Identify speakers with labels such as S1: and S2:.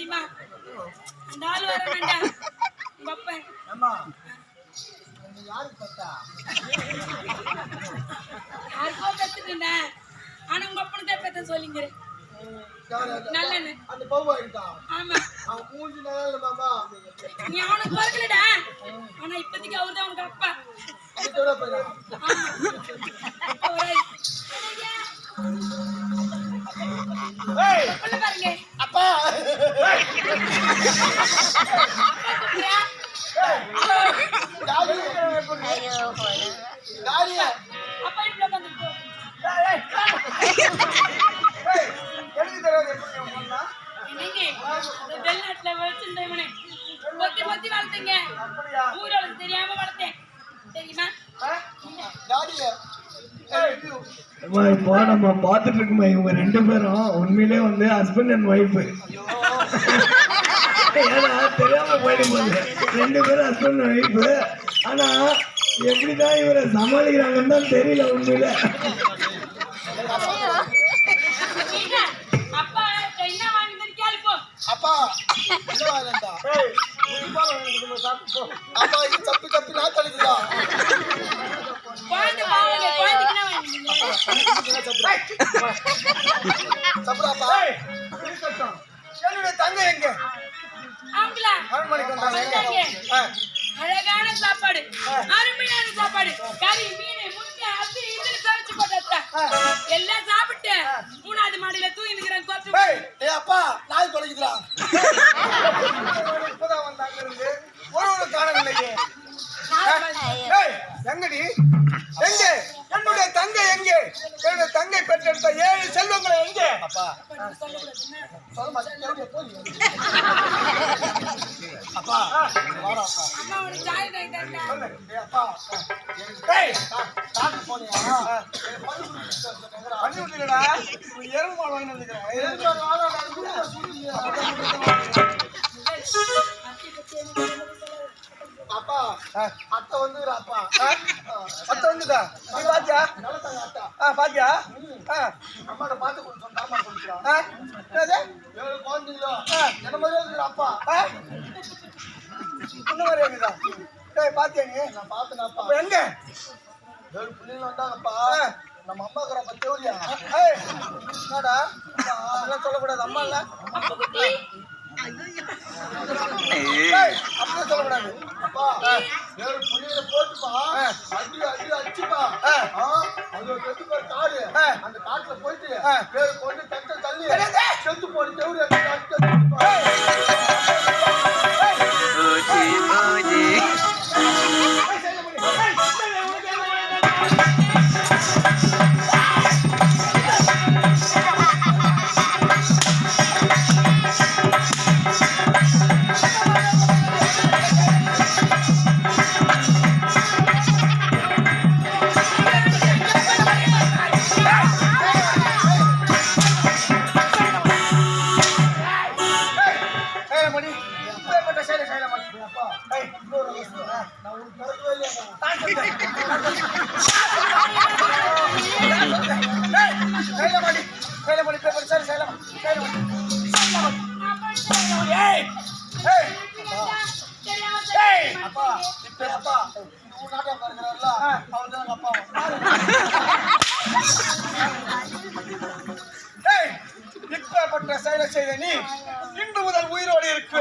S1: தெரியுமா? அந்த ஆளு வர வேண்டாம். உங்க
S2: அம்மா
S1: யாருக்கோ பெத்துட்டேன் ஆனா உங்க அப்பனுக்கு தான் பெத்த சொல்லிங்கிறேன்? நல்லண்ணு.
S2: அந்த பௌவா இருக்கா
S1: ஆமா.
S2: அவன் மூஞ்சி நல்லா இல்லை மாமா.
S1: நீ அவனுக்கு பிறக்கலடா. ஆனா இப்போதைக்கு அவர் தான் உனக்கு அப்பா. ஆமா.
S2: ஏய்!
S1: உள்ள பாருங்க. வெளிநாட்டுல வச்சிருந்த இவனை பொத்தி பொத்தி தெரியாம வளர்த்தேன் தெரியுமா
S3: இப்போ நம்ம பார்த்துட்டு இவங்க ரெண்டு பேரும் உண்மையிலே வந்து ஹஸ்பண்ட் அண்ட் ஒய்ஃப் ஏன்னா தெரியாம போயிடும் போது. ரெண்டு பேரும் ஹஸ்பண்ட் ஒய்ஃப் ஆனா எப்படிதான் இவரை சமாளிக்கிறாங்கன்னு தான் தெரியல உண்மையில.
S1: அப்பா
S2: அப்பா இது தப்பி தப்பி நான்
S1: வாங்கினீங்க
S2: சாப்பிடாப்பா
S1: அழகான சாப்பாடு. அருமையான சாப்பாடு. கறி மீன் முட்டை அப்படி இதுல சமைச்சு போட்டா எல்லாம் சாப்பிட்டு மூணாவது மாடியில தூங்கி நிக்கிறேன்
S2: அப்பா நாய் தொலைக்குதுடா இப்பதான் வந்தாங்க இருந்து ஒரு ஒரு காரணம் இல்லையே ஏய் எங்கடி எங்க என்னுடைய தங்கை எங்கே என்னுடைய தங்கை பெற்றெடுத்த ஏழு செல்வங்களை எங்கே அப்பா அப்பா வாடா அப்பா
S1: ஒரு
S2: சொல்லு அப்பா டாக்டர் போனியா பண்ணி விட்டுடா மாடு வாங்கி வந்துக்கிறேன் மாடு அப்பா அத்தை வந்து அப்பா அத்தை வந்துதா பாத்தியா அத்தா ஆ பாத்தியா? அம்மாட்ட பார்த்து சொல்லிக்கிறான் ஆ. என்னது? ஏழு குழந்தைங்களோ? என்ன மாதிரி இருக்கிற அப்பா. இந்த மாதிரி இருக்குதா டேய் பாத்தியா நீ? நான் பார்த்தேன் அப்பா அப்ப எங்க? ஏழு பிள்ளைங்க வந்தாங்கப்பா. நம்ம அம்மா ஏய். என்னடா? அதெல்லாம் சொல்லக்கூடாது. அம்மா இல்ல.
S1: அப்பா
S2: சொல்லக்கூடாது. அப்பா, பேரு கொண்டு தட்டு தள்ளி. செயலை செய்யல மணி. செய்யல மணி. செய்யல மணி. ஏய், ஏய், ஏய், அப்பா, இப்ப அப்பா, உன் நாட்டம் இருக்கிறார்ல, அவர்தான் எங்க அப்பா. ஏய், செயலை செய்த நீ இன்று முதல் உயிரோடு இருக்க